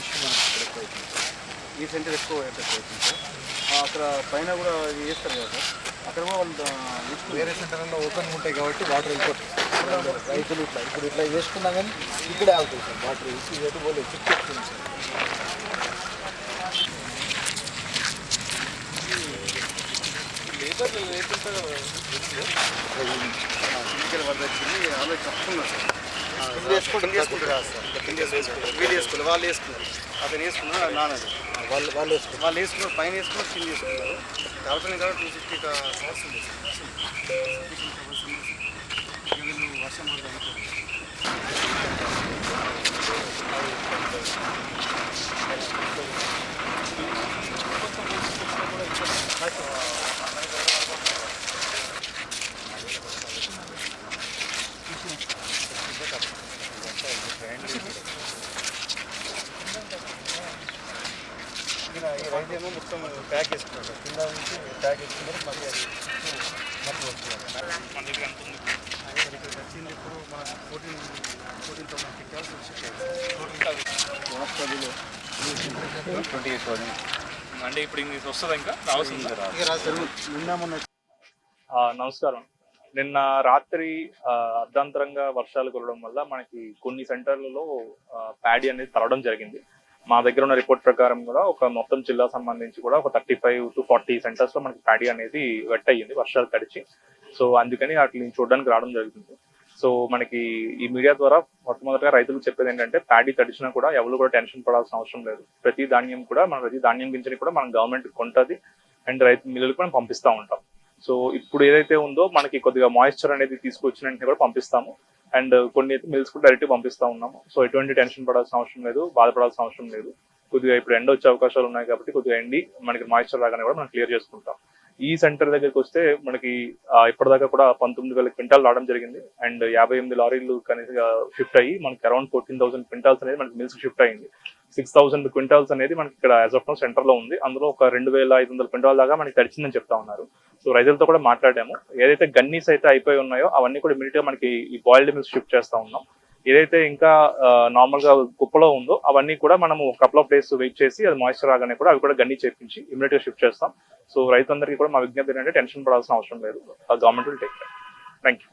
Issue మనకి అవుతుంది sir. ఈ సెంటర్ ఎక్కువ ఎఫెక్ట్ అవుతుంది సార్ అక్కడ పైన కూడా ఇది చేస్తారు కదా సార్. అక్కడ కూడా వాళ్ళు వేరే సెంటర్లో ఓపెన్ ఉంటాయి కాబట్టి వాటర్ వెళ్ళిపోతుంది. రైతులు ఇట్లా ఇప్పుడు ఇట్లా చేసుకున్నా కానీ ఇక్కడే ఆగుతుంది సార్. వాటర్ ఇసి ఎటు పోలేదు చుట్టూ సార్. లేబర్ లేకుండా వరద వచ్చింది ఆల్రెడీ కప్పుకున్నారు సార్ వేసుకుంటారు. సార్ వేసుకుంటారు వీళ్ళు వేసుకున్నారు వాళ్ళు వేసుకున్నారు అతను వేసుకున్నారు నాన్నది వాళ్ళు వాళ్ళు వేసుకున్నారు వాళ్ళు వేసుకున్నారు పైన వేసుకున్నారు కింద వేసుకున్నారు కాబట్టి టూ ఫిఫ్టీ వర్షం పడుతుంది అనుకోండి ఏమో మొత్తం ప్యాక్ చేసుకున్నాడు కింద నుంచి ప్యాక్ చేసుకున్నారు మళ్ళీ అది మట్టి వస్తున్నారు. మన వచ్చింది ఇప్పుడు మన ఫోర్టీన్ ఫోర్టీన్ థౌసండ్ కిట్టాల్సి ట్వంటీ ఎయిట్ అంటే ఇప్పుడు ఇంక వస్తుందా ఇంకా? రావాల్సింది? నిన్న మొన్న నమస్కారం. నిన్న రాత్రి అర్ధాంతరంగా వర్షాలు కురవడం వల్ల మనకి కొన్ని సెంటర్లలో ప్యాడీ అనేది తరవడం జరిగింది. మా దగ్గర ఉన్న రిపోర్ట్ ప్రకారం కూడా ఒక మొత్తం జిల్లా సంబంధించి కూడా ఒక థర్టీ ఫైవ్ టు ఫార్టీ సెంటర్స్లో మనకి ప్యాడీ అనేది వెట్ అయ్యింది వర్షాలు తడిచి. సో అందుకని వాటిని చూడడానికి రావడం జరుగుతుంది. సో మనకి ఈ మీడియా ద్వారా మొట్టమొదటిగా రైతులకు చెప్పేది ఏంటంటే ప్యాడీ తడిచినా కూడా ఎవరు కూడా టెన్షన్ పడాల్సిన అవసరం లేదు. ప్రతి ధాన్యం కూడా మన ప్రతి ధాన్యం గింజని కూడా మనం గవర్నమెంట్ కొంటది అండ్ రైతు మిల్లులకు మనం పంపిస్తూ ఉంటాం. సో ఇప్పుడు ఏదైతే ఉందో మనకి కొద్దిగా మాయిశ్చర్ అనేది తీసుకొచ్చిన వెంటనే కూడా పంపిస్తాము. అండ్ uh, కొన్ని అయితే మిల్స్ కూడా డైరెక్ట్ పంపిస్తా ఉన్నాము. సో ఎటువంటి టెన్షన్ పడాల్సిన అవసరం లేదు. బాధపడాల్సిన అవసరం లేదు. కొద్దిగా ఇప్పుడు ఎండ వచ్చే అవకాశాలు ఉన్నాయి కాబట్టి కొద్దిగా ఎండి మనకి మాయిశ్చర్ రాగానే కూడా మనం క్లియర్ చేసుకుంటాం. ఈ సెంటర్ దగ్గరికి వస్తే మనకి ఇప్పటిదాకా కూడా పంతొమ్మిది వేల క్వింటాల్ రావడం జరిగింది. అండ్ యాభై ఎనిమిది లారీలు కనీసం షిఫ్ట్ అయ్యి మనకి అరౌండ్ ఫోర్టీన్ థౌసండ్ క్వింటాల్స్ అనేది మనకి మిల్స్ షిఫ్ట్ అయింది. సిక్స్ థౌసండ్ క్వింటాల్స్ అనేది మనకి ఇక్కడ యాజ్ ఆఫ్ సెంటర్లో ఉంది. అందులో ఒక రెండు వేల ఐదు వందల క్వింటాల్ దాకా మనకి తడిచిందని చెప్తా ఉన్నారు. సో రైతులతో కూడా మాట్లాడాము. ఏదైతే గన్నీస్ అయితే అయిపోయి ఉన్నాయో అవన్నీ కూడా ఇమీడియట్గా మనకి ఈ బాయిల్డ్ మిల్స్ షిఫ్ట్ చేస్తా ఉన్నాం. ఏదైతే ఇంకా నార్మల్గా కుప్పలో ఉందో అవన్నీ కూడా మనము కపుల్ ఆఫ్ డేస్ వెయిట్ చేసి అది మాయిశ్చర్ రాగానే కూడా అవి కూడా గన్ని చేపించి ఇమీడియట్గా షిఫ్ట్ చేస్తాం. సో రైతులందరికీ కూడా మా విజ్ఞప్తి ఏంటంటే టెన్షన్ పడాల్సిన అవసరం లేదు. Government will take thank you